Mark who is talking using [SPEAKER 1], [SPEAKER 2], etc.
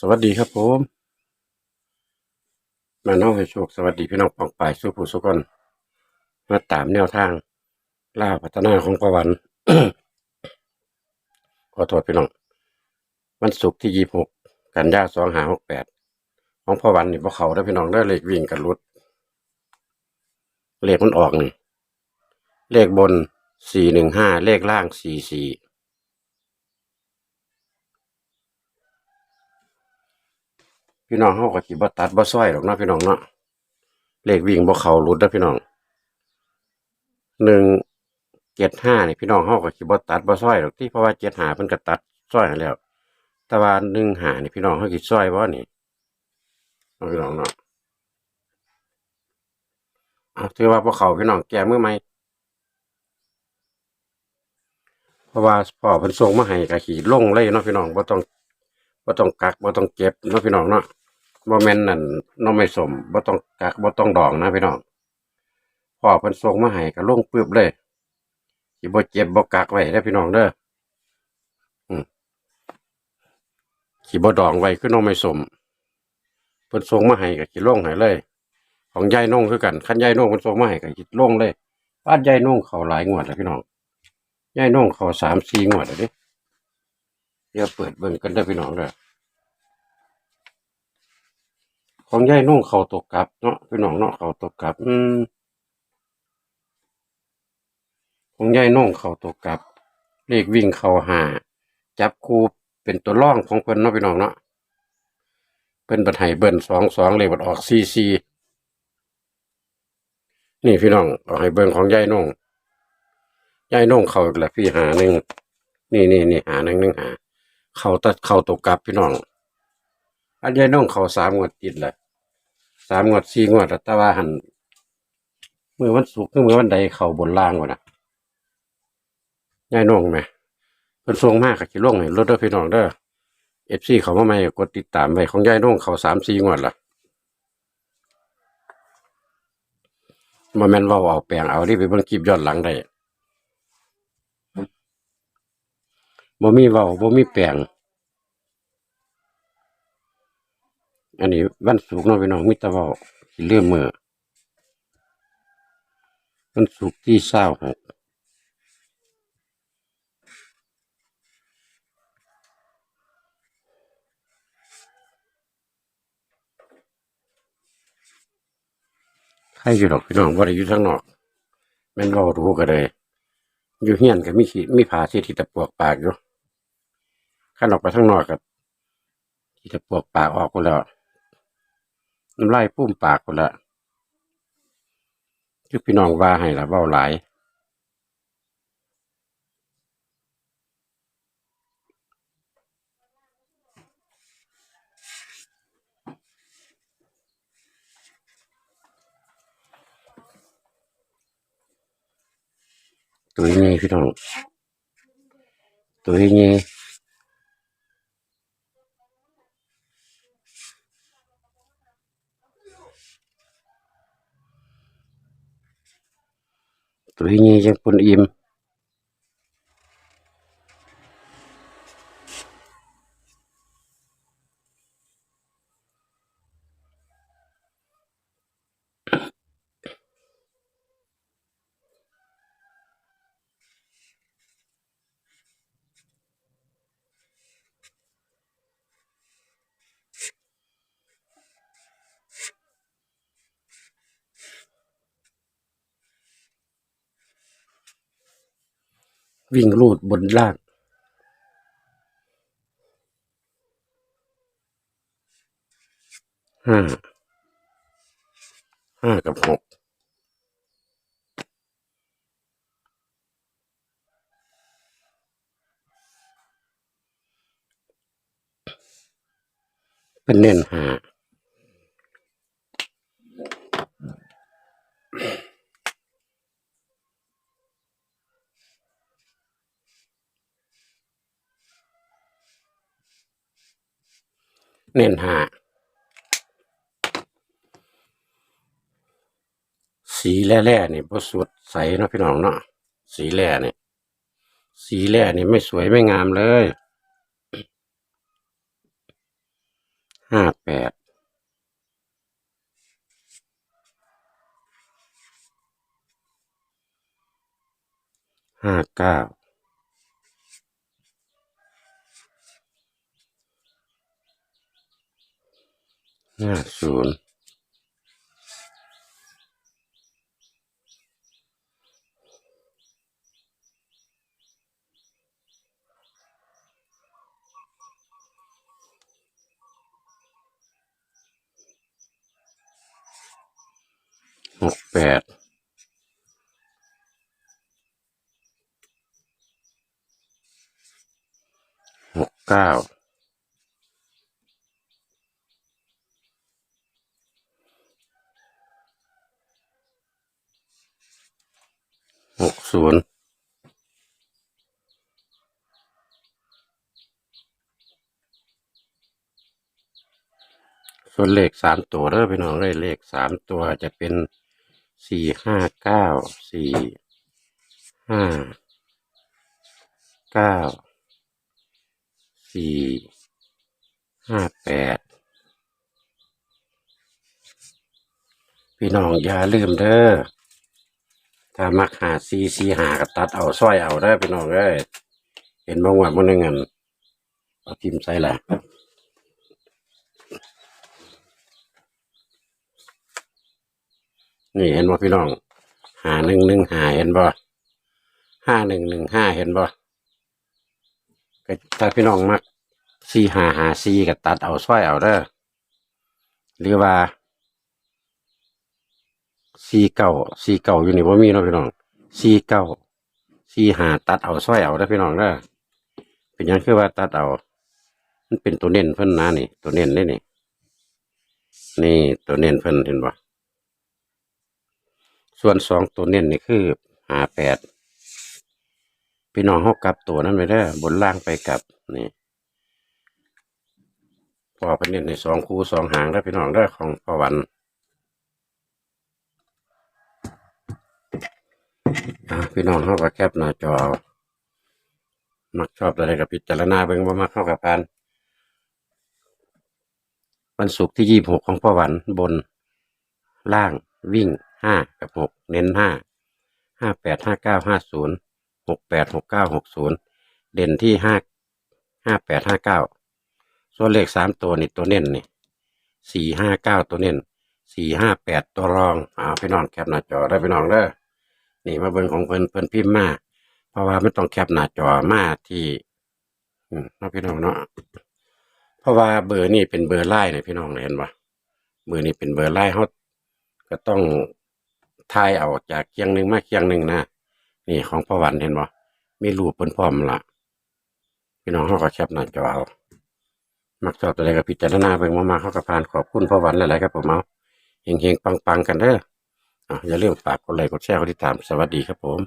[SPEAKER 1] สวัสดีครับผมม่น้องให้โชคสวัสดีพี่น้องปองปายสู้ผู้สุกนมาตามแนวทางล่าพัฒนาของประวันขอโทษพี่น้อง วันศุกร์ที่ยี่หกกันยาสองหาหกแปดของพอวันนี่พวกเขาได้พี่น้องได้เลขวิ่งกันรุดเลขมันออกนี่เลขบนสี่หนึ่งห้าเลขล่างสี่สี่ พี่น้องเขาก็ขีบ่ตัดบ่ซ้อยหรอกเนาะพี่น้องเนาะเลขวิ่งบ่เขารุดนะพี่น้องหนึ่งเจ็ดห้านี่พี่น้องเขาก็ขีบ่ตัดบ่ซ้อยหรอกที่เพราะว่าเจ็ดหาเพิ่นก็ตัดซ้อยแล้วแต่ว่าหนึ่งหานี่พี่น้องเขาขีซ้อยบ่นี่พี่น้องเนาะเอาถือว่าพวกเขาพี่น้องแก้มือใหมเพราะว่าพ่อเพิ่นส่งมาให้ก็ขี่ลงเลยเนาะพี่น้องบ่ต้องบ่ต้องกักบ่ต้องเก็บเนาะพี่น้องเนาะ บ่แม่นนั่นน้องไม่สมบ่ต้องกักบ่ต้องดองนะพี่น้องพ่อเพิ่นส่งมาให้ก็ลงปึ๊บเลยสิบ่เจ็บบ่กักไว้เด้พี่น้องเด้ออืมสิบ่ดองไว้คือน้องไม่สมเพิ่นส่งมาให้ก็สิลงให้เลย ของยายนงคือกันคันยายนงเพิ่นส่งมาให้ก็สิลงเลยบ้านยายนงเขาหลายงวดแล้วพี่น้องยายน้องเขาสามสี่งวดแล้วเดิเดี๋ยวเปิดเบิ่งกันได้พี่น้องเด้อ ของยายน้องเขาตกกลับเนาะพี่น้องเนาะเขาตกกลับ อืมของยายน้องเขาตกกลับ เลขวิ่งเขาหา จับคูเป็นตัวร่องของเพิ่นเนาะพี่น้องเนาะเพิ่นบัดให้เบิ่นสองสองเลขบัดออกสี่สี่นี่พี่น้องเอาให้เบิ่งของยายน้องยายน้องเขาอีกแล้วพี่หาหนึ่งนี่นี่นี่หาหนึ่งหนึ่งหาเขาตัดเข้าตกกลับพี่น้องอันยายน้องเขาสามงวดติดแหละ สามงวดสี่งวดแต่ว่าหันเมื่อวันศุกร์คือเมื่อวันใดเข่าบนล่างวะนะยายน้องไหมเพิ่นส่งมากกับขี้ลงให้รถเด้อพี่น้องเด้อเอฟซีเขามาใหม่กดติดตามไว้ของยายน้องเขาสามสี่งวดละมาแมนว่าเอาแปลงเอาที่ไปเบิ่งคลิปย้อนหลังได้บ่มีเว้าบ่มีแปลง อันนี้วันศุกร์เนาะพี่น้องมิตรเว้าเลื่อมมือวันศุกที่เศร้าหกใครอยู่ดอกพี่น้องว่าอยู่ทางนอกแม่นเว้ารู้ก็เลย อยู่เฮียนก็มีขีมีผาที่ที่ตะปวกปากอยู่ข้าออกไปทางนอกก็ที่ตะปวกปากออกหมดแล้ว น้ำลายปุ้มปากหมดแล้วคือพี่น้องว่าให้ละเว้าหลายตัวนี้พี่น้องตัวนี้ ตัวนี้ยังปนอิ่ม วิ่งลูดบนล่าง ห้า ห้ากับหกเป็นเน้นหา เน้นหาสีแร่ๆนี่พอสดใสเนาะพี่น้องเนาะสีแร่เนี่ยสีแร่นี่ไม่สวยไม่งามเลยห้าแปดห้าเก้า ห้าศูนย์หกแปดหกเก้าหก ศูนย์ส่วนเลขสามตัวเด้อพี่น้องเลยเลขสามตัวจะเป็นสี่ห้าเก้าสี่ห้าเก้าสี่ห้าแปดพี่น้องอย่าลืมเด้อ ถ้ามักหาซีซีหากับตัดเอาสร้อยเอาได้พี่น้องเอ้ยเห็นบางวันมันนึงเงินเอาทิมใส่ละนี่เห็นบ่พี่น้องหาหนึ่งหนึ่งหาเห็นบ่ห้าหนึ่งหนึ่งห้าเห็นบ่ถ้าพี่น้องมักซีหาหาซีกับตัดเอาสร้อยเอาเด้อหรือว่า ซีเก่าซีเก่าอยู่นี่ว่ามีเนาะพี่น้องซีเก่าซีหาตัดเอาสร้อยเอาได้พี่น้องเด้เป็นยังคือว่าตัดเอา มันเป็นตัวเน้นเพิ่นนะนี่ ตัวเน้นได้นี่นี่ตัวเน้นเพิ่นเห็นบ่ส่วนสองตัวเน้นนี่คือหาแปดพี่น้องเฮากลับตัวนั้นไปเด้บนล่างไปกลับนี่พอเพิ่นเน้นในสองคู่สองหางได้พี่น้องเด้ของพ่อวัน อะ พี่น้องเข้าก็แคปหน้าจอเอามักชอบอะไรกับพิจารณาเบิ่งว่ามักเข้ากับพันวันศุกร์ที่ยี่หกของพ่อหวันบน ล่างวิ่งห้ากับหกเน้นห้าห้าแปดห้าเก้าห้าศูนย์หกแปดหกเก้าหกศูนย์เด่นที่ห้าห้าแปดห้าเก้าส่วนเลขสามตัวนี่ตัวเน้นนี่สี่ห้าเก้าตัวเน้นสี่ห้าแปดตัวรองอ่าพี่น้องแคปหน้าจอได้พี่น้องเด้อ นี่มาเบิ่งของเพิ่นเพิ่นพิมพ์มาเพราะว่าไม่ต้องแคปหน้าจอมาที่อืมเนาะพี่น้องเนาะเพราะว่าเบอร์นี่เป็นเบอร์ไล่เนี่ยพี่น้องเห็นปะเบอร์นี่เป็นเบอร์ไล่เขาก็ต้องทายเอาจากเคียงหนึ่งมาเคียงหนึ่งนะนี่ของพ่อวันเห็นปะมีรูปเพิ่นพร้อมละพี่น้องเขาก็แคปหน้าจอเอามักชอบอะไรกับพิจารณาเบิ่งมามาเขาก็ผ่านขอบคุณพ่อวันหลายๆครับผมเอาเฮงๆปังๆกันเด้อ อย่าลืมฝากกดไลค์กดแชร์กดติดตามสวัสดีครับผม